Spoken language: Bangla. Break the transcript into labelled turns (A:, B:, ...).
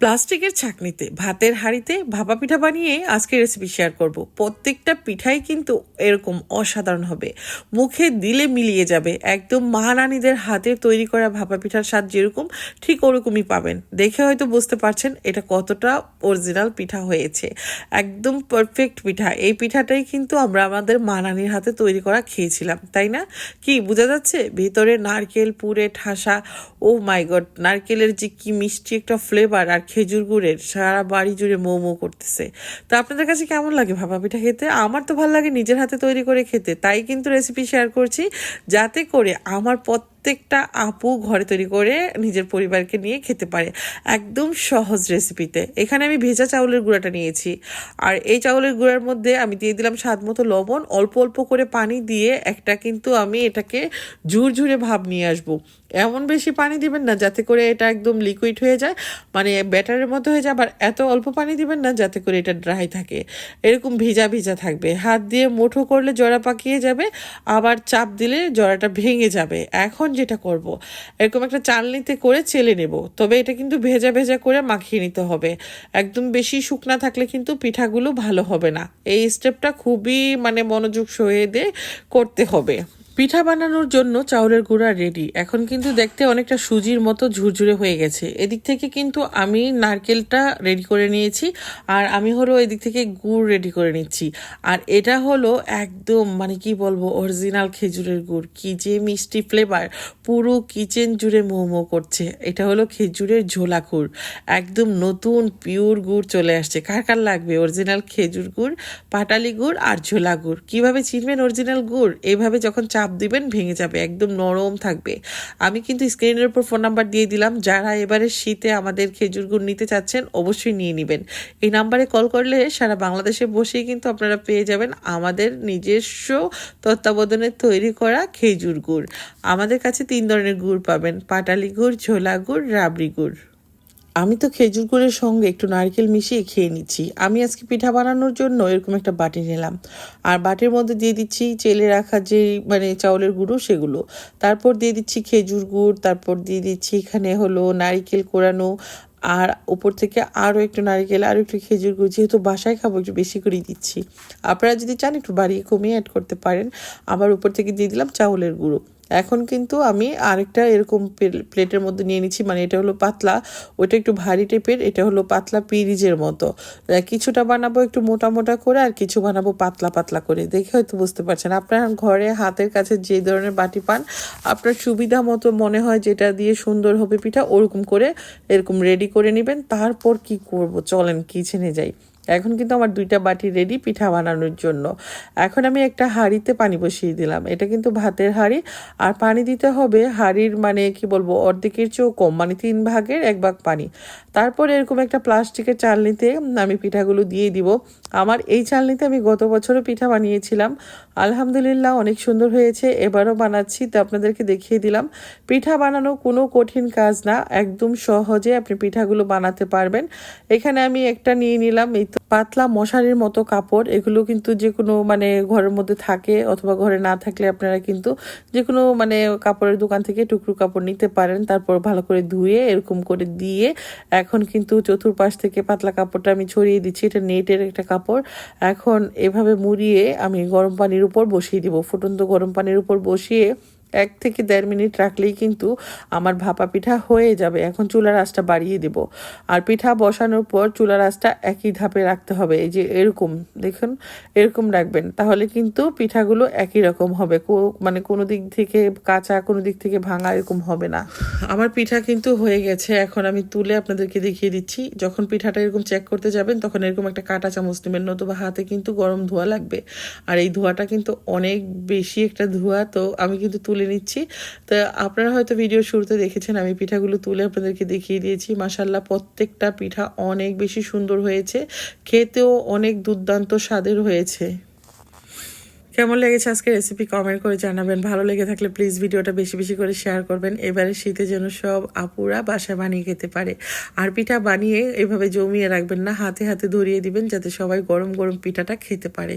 A: প্লাস্টিকের ছাকনিতে, ভাতের হাঁড়িতে ভাপা পিঠা বানিয়ে আজকে রেসিপি শেয়ার করব। প্রত্যেকটা পিঠাই কিন্তু এরকম অসাধারণ হবে। মুখে দিলে মিলিয়ে যাবে। একদম মহারানীদের হাতের তৈরি করা ভাপা পিঠার স্বাদ যেরকম, ঠিক ওরকমই পাবেন। দেখে হয়তো বুঝতে পারছেন এটা কতটা অরিজিনাল পিঠা হয়েছে। একদম পারফেক্ট পিঠা। এই পিঠাটাই কিন্তু আমরা আমাদের মানানির হাতে তৈরি করা খেয়েছিলাম, তাই না? কি, বোঝা যাচ্ছে? ভিতরে নারকেল, পুরে, ঠাসা ও মাই গড নারকেলের যে কি মিষ্টি একটা ফ্লেভার আর খেজুর গুড়ের সারা বাড়ি জুড়ে মোমো করতেছে। তো আপনাদের কাছে কেমন লাগে ভাপা পিঠা খেতে? আমার তো ভালো লাগে নিজের হাতে তৈরি করে খেতে। তাই কিন্তু রেসিপি শেয়ার করছি, যাতে করে আমার প্রত্যেকটা আপু ঘরে তৈরি করে নিজের পরিবারকে নিয়ে খেতে পারে। একদম সহজ রেসিপিতে। এখানে আমি ভেজা চাউলের গুঁড়াটা নিয়েছি। আর এই চাউলের গুঁড়ার মধ্যে আমি দিয়ে দিলাম স্বাদ মতো লবণ। অল্প অল্প করে পানি দিয়ে একটা কিন্তু আমি এটাকে ঝুরঝুরে ভাব নিয়ে আসব। এমন বেশি পানি দিবেন না যাতে করে এটা একদম লিকুইড হয়ে যায়। মানে ব্যাটারের মতো হয়ে যায়, আবার এত অল্প পানি দিবেন না যাতে করে এটা ড্রাই থাকে। এরকম ভিজা ভিজা থাকবে। হাত দিয়ে মুঠো করলে জড়া পাকিয়ে যাবে, আবার চাপ দিলে জড়াটা ভেঙে যাবে। এখন যেটা করব। এরকম একটা চালনিতে করে চেলে নেব। তবে এটা কিন্তু ভেজা ভেজা করে মাখিয়ে নিতে হবে। একদম বেশি শুকনা থাকলে কিন্তু পিঠাগুলো ভালো হবে না। এই স্টেপটা খুবই মানে মনোযোগ সহে দিয়ে করতে হবে। পিঠা বানানোর জন্য চাউলের গুঁড়া রেডি এখন কিন্তু দেখতে অনেকটা সুজির মতো ঝুরঝুরে হয়ে গেছে। এদিক থেকে কিন্তু আমি নারকেলটা রেডি করে নিয়েছি, আর আমি হলো এদিক থেকে গুড় রেডি করে নিচ্ছি। আর এটা হলো একদম মানে কি বলব অরিজিনাল খেজুরের গুড়। কি যে মিষ্টি ফ্লেভার পুরো কিচেন জুড়ে মোমো করছে। এটা হলো খেজুরের ঝোলা গুড় একদম নতুন পিওর গুড় চলে আসছে। কার কার লাগবে? অরিজিনাল খেজুর গুড়, পাটালি গুড় আর ঝোলা গুড়। কীভাবে চিনবেন অরিজিনাল গুড়? এইভাবে যখন চাপ দিবেন, ভেঙে যাবে, একদম নরম থাকবে। আমি কিন্তু স্ক্রিনের উপর ফোন নাম্বার দিয়ে দিলাম, যারা এবারে শীতে আমাদের খেজুর গুড় নিতে চাচ্ছেন অবশ্যই নিয়ে নেবেন। এই নাম্বারে কল করলে সারা বাংলাদেশে বসেই কিন্তু আপনারা পেয়ে যাবেন আমাদের নিজস্ব তত্ত্বাবধানে তৈরি করা খেজুর গুড়। আমাদের কাছে তিন ধরনের গুড় পাবেন, পাটালি গুড়, ঝোলা গুড়, রাবড়ি গুড়। আমি তো খেজুর গুড়ের সঙ্গে একটু নারকেল মিশিয়ে খেয়ে নিচ্ছি। আমি আজকে পিঠা বানানোর জন্য এরকম একটা বাটি নিলাম। আর বাটির মধ্যে দিয়ে দিচ্ছি চেলে রাখা যে মানে চাউলের গুঁড়ো সেগুলো। তারপর দিয়ে দিচ্ছি খেজুর গুড়, তারপর দিয়ে দিচ্ছি এখানে হলো নারিকেল কোরানো। আর উপর থেকে আরও একটু নারিকেল আর একটু খেজুর গুড় যেহেতু বাসায় খাব একটু বেশি করেই দিচ্ছি। আপনারা যদি চান একটু বাড়িয়ে কমিয়ে অ্যাড করতে পারেন। আবার উপর থেকে দিয়ে দিলাম চাউলের গুঁড়ো। এখন কিন্তু আমি আরেকটা এরকম প্লেটের মধ্যে নিয়ে নিচ্ছি মানে এটা হলো পাতলা ওটা একটু ভারী টাইপের, এটা হলো পাতলা পিরিজের মতো। কিছুটা বানাবো একটু মোটা মোটা করে, আর কিছু বানাবো পাতলা পাতলা করে। দেখে হয়তো বুঝতে পারছেন। আপনার ঘরে, হাতের কাছে যে ধরনের বাটি পান, আপনার সুবিধা মতো মনে হয় যেটা দিয়ে সুন্দর হবে পিঠা, ওরকম করে এরকম রেডি করে নেবেন। তারপর কি করব? চলেন কিচেনে যাই। এখন কিন্তু আমার দুইটা বাটি রেডি পিঠা বানানোর জন্য। এখন আমি একটা হাঁড়িতে পানি বসিয়ে দিলাম। এটা কিন্তু ভাতের হাঁড়ি। আর পানি দিতে হবে হাঁড়ির মানে কি বলব, অর্ধেকের চেয়েও কম মানে তিন ভাগের এক ভাগ পানি। তারপর এরকম একটা প্লাস্টিকের চালনিতে আমি পিঠাগুলো দিয়ে দিব। আমার এই চালনিতে আমি গত বছরও পিঠা বানিয়েছিলাম। আলহামদুলিল্লাহ অনেক সুন্দর হয়েছে। এবারও বানাচ্ছি, তো আপনাদেরকে দেখিয়ে দিলাম। পিঠা বানানো কোনো কঠিন কাজ না। একদম সহজে আপনি পিঠাগুলো বানাতে পারবেন। এখানে আমি একটা নিয়ে নিলাম, এই পাতলা মশারির মতো কাপড়, এগুলো কিন্তু যে কোনো মানে ঘরের মধ্যে থাকে অথবা ঘরে না থাকলে আপনারা কিন্তু যে কোনো মানে কাপড়ের দোকান থেকে টুকরো কাপড় নিতে পারেন, তারপর ভালো করে ধুয়ে এরকম করে দিয়ে এখন কিন্তু চতুর্পাশ থেকে পাতলা কাপড়টা আমি ছড়িয়ে দিচ্ছি, এটা নেটের একটা কাপড়। এখন এভাবে মুড়িয়ে আমি গরম পানির উপর বসিয়ে দিব। ফুটন্ত গরম পানির উপর বসিয়ে এক থেকে দেড় মিনিট রাখলেই কিন্তু আমার ভাপা পিঠা হয়ে যাবে। এখন চুলার আঁচটা বাড়িয়ে দেব। আর পিঠা বসানোর পর চুলার আঁচটা একই ধাপে রাখতে হবে। এই যে এরকম, দেখুন, এরকম রাখবেন। তাহলে কিন্তু পিঠাগুলো একই রকম হবে। মানে কোনো দিক থেকে কাঁচা, কোনো দিক থেকে ভাঙা এরকম হবে না। আমার পিঠা কিন্তু হয়ে গেছে। এখন আমি তুলে আপনাদেরকে দেখিয়ে দিচ্ছি। যখন পিঠাটা এরকম চেক করতে যাবেন, তখন এরকম একটা কাঁটা চামচ নেবেন, নতুবা হাতে কিন্তু গরম ধোয়া লাগবে। আর এই ধোয়াটা কিন্তু অনেক বেশি একটা ধোয়া, তো আমি কিন্তু তুলে তুলে নিচ্ছি। তো আপনারা হয়তো ভিডিও শুরুতে দেখেছেন, আমি পিঠাগুলো তুলে আপনাদেরকে দেখিয়ে দিয়েছি। মাসাল্লাহ প্রত্যেকটা পিঠা অনেক বেশি সুন্দর হয়েছে। খেতেও অনেক দুর্দান্ত স্বাদের হয়েছে। কেমন লেগেছে আজকে রেসিপি কমেন্ট করে জানাবেন। ভালো লেগে থাকলে প্লিজ ভিডিওটা বেশি বেশি করে শেয়ার করবেন। এবারে শীতে যেন সব আপুরা বাসায় বানিয়ে খেতে পারে। আর পিঠা বানিয়ে এভাবে জমিয়ে রাখবেন না, হাতে হাতে ধরিয়ে দিবেন যাতে সবাই গরম গরম পিঠাটা খেতে পারে।